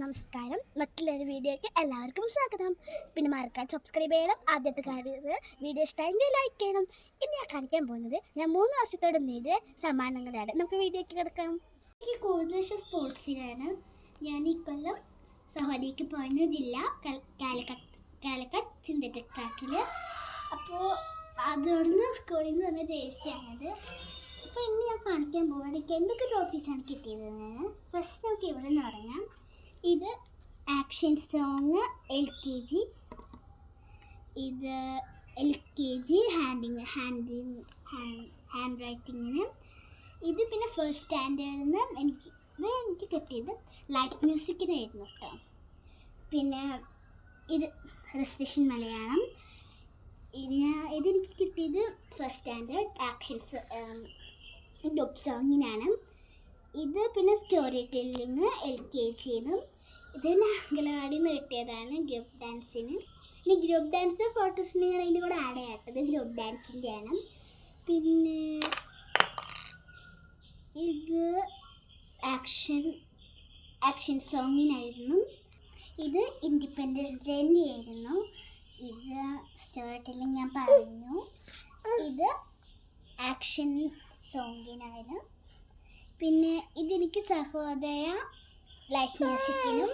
നമസ്കാരം. മറ്റുള്ളൊരു വീഡിയോയ്ക്ക് എല്ലാവർക്കും സ്വാഗതം. പിന്നെ മറക്കാൻ സബ്സ്ക്രൈബ് ചെയ്യണം. ആദ്യത്തെ കാര്യം വീഡിയോ ഇഷ്ടമെങ്കിൽ ലൈക്ക് ചെയ്യണം. ഇനി ഞാൻ കാണിക്കാൻ പോകുന്നത് ഞാൻ മൂന്ന് വർഷത്തോടെ നേടിയ സമ്മാനങ്ങളാണ്. നമുക്ക് വീഡിയോയ്ക്ക് കിടക്കാം. എനിക്ക് കൂടുതൽ ഇഷ്ടം സ്പോർട്സിലാണ് ഞാൻ ഈ കൊല്ലം സഹോദരിക്ക് പോയിരുന്ന ജില്ല കാലിക്കട്ട് സിന്തറ്റിക് ട്രാക്കിൽ അപ്പോൾ അതോടുന്ന് സ്കൂളിൽ നിന്ന് വന്ന ജേഴ്സിയാണത്. അപ്പോൾ ഇന്ന് ഞാൻ കാണിക്കാൻ പോവാണ്. എനിക്ക് എന്തൊക്കെ ട്രോഫീസാണ് കിട്ടിയത്? ഫസ്റ്റ് നമുക്ക് ഇവിടെ നിന്ന് തുടങ്ങാം. ഇത് action song L K G ഇത് L K G handing handing hand റൈറ്റിങ്ങിന് ഇത് പിന്നെ ഫസ്റ്റ് സ്റ്റാൻഡേർഡിൽ നിന്ന് എനിക്ക് ഇത് എനിക്ക് കിട്ടിയത് ലൈറ്റ് മ്യൂസിക്കിനായിരുന്നു കേട്ടോ പിന്നെ ഇത് റെസിസ്റ്റേഷൻ മലയാളം. ഇതിന് ഇതെനിക്ക് കിട്ടിയത് ഫസ്റ്റ് സ്റ്റാൻഡേർഡ് ആക്ഷൻസ് ഡൊപ്പ് സോങ്ങിനാണ് ഇത് പിന്നെ സ്റ്റോറി ടെല്ലിങ് എൽ കെ ജിയിലും ഇത് പിന്നെ അംഗനവാടിയിൽ നിന്ന് കിട്ടിയതാണ് ഗ്രൂപ്പ് ഡാൻസിന്. ഇനി ഗ്രൂപ്പ് ഡാൻസ് ഫോട്ടോസ് ഞാൻ അതിന്റെ കൂടെ ആഡ് ചെയ്യാട്ടത് ഗ്രൂപ്പ് ഡാൻസിന്റെ ആണ്. പിന്നെ ഇത് ആക്ഷൻ ആക്ഷൻ സോങ്ങിനായിരുന്നു. ഇത് ഇൻഡിപെൻഡൻസ് ഡേന്റെ ആയിരുന്നു. ഇത് സ്റ്റോറിറ്റിൽ ഞാൻ പറഞ്ഞു. ഇത് ആക്ഷൻ സോങ്ങിനായിരുന്നു പിന്നെ ഇതെനിക്ക് സഹോദയ ലൈഫ് മ്യൂസിക്കിനും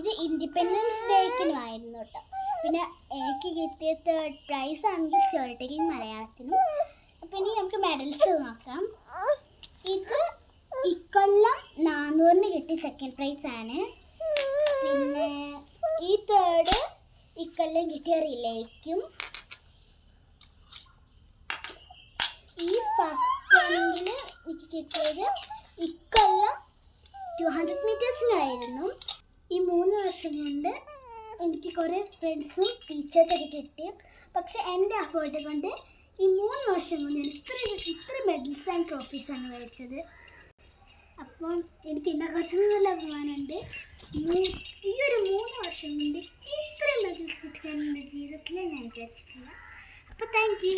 ഇത് ഇൻഡിപെൻഡൻസ് ഡേക്കിനുമായിരുന്നു കേട്ടോ പിന്നെ എനിക്ക് കിട്ടിയ തേർഡ് പ്രൈസ് ആണെങ്കിൽ സ്റ്റോറി ടെല്ലിംഗ് മലയാളത്തിനും അപ്പം ഇനി നമുക്ക് മെഡൽസ് നോക്കാം. ഇത് ഇക്കൊല്ലം നാനൂറിന് കിട്ടിയ സെക്കൻഡ് പ്രൈസ് ആണ്. പിന്നെ ഈ തേർഡ് ഇക്കൊല്ലം കിട്ടിയ റിലേക്കും ഈ ഫസ്റ്റ് ആണെങ്കിൽ എനിക്ക് കിട്ടിയത് ഇക്കൊല്ലം ടു ഹൺഡ്രഡ് മീറ്റേഴ്സിനായിരുന്നു ഈ മൂന്ന് വർഷം കൊണ്ട് എനിക്ക് കുറേ ഫ്രണ്ട്സും ടീച്ചേഴ്സൊക്കെ കിട്ടി. പക്ഷെ എന്റെ എഫേർട്ട് കൊണ്ട് ഈ മൂന്ന് വർഷം കൊണ്ട് എനിക്ക് ഇത്ര ഇത്ര മെഡൽസ് ആൻഡ് ട്രോഫീസാണ് മേടിച്ചത്. അപ്പോൾ എനിക്ക് എന്നെ കുറച്ച് നല്ല അഭിമാനമുണ്ട് ഈ ഒരു മൂന്ന് വർഷം കൊണ്ട് ഇത്രയും മെഡൽസ് കിട്ടുക എന്റെ ജീവിതത്തിൽ ഞാൻ വിചാരിച്ചിട്ടില്ല. അപ്പോൾ താങ്ക് യു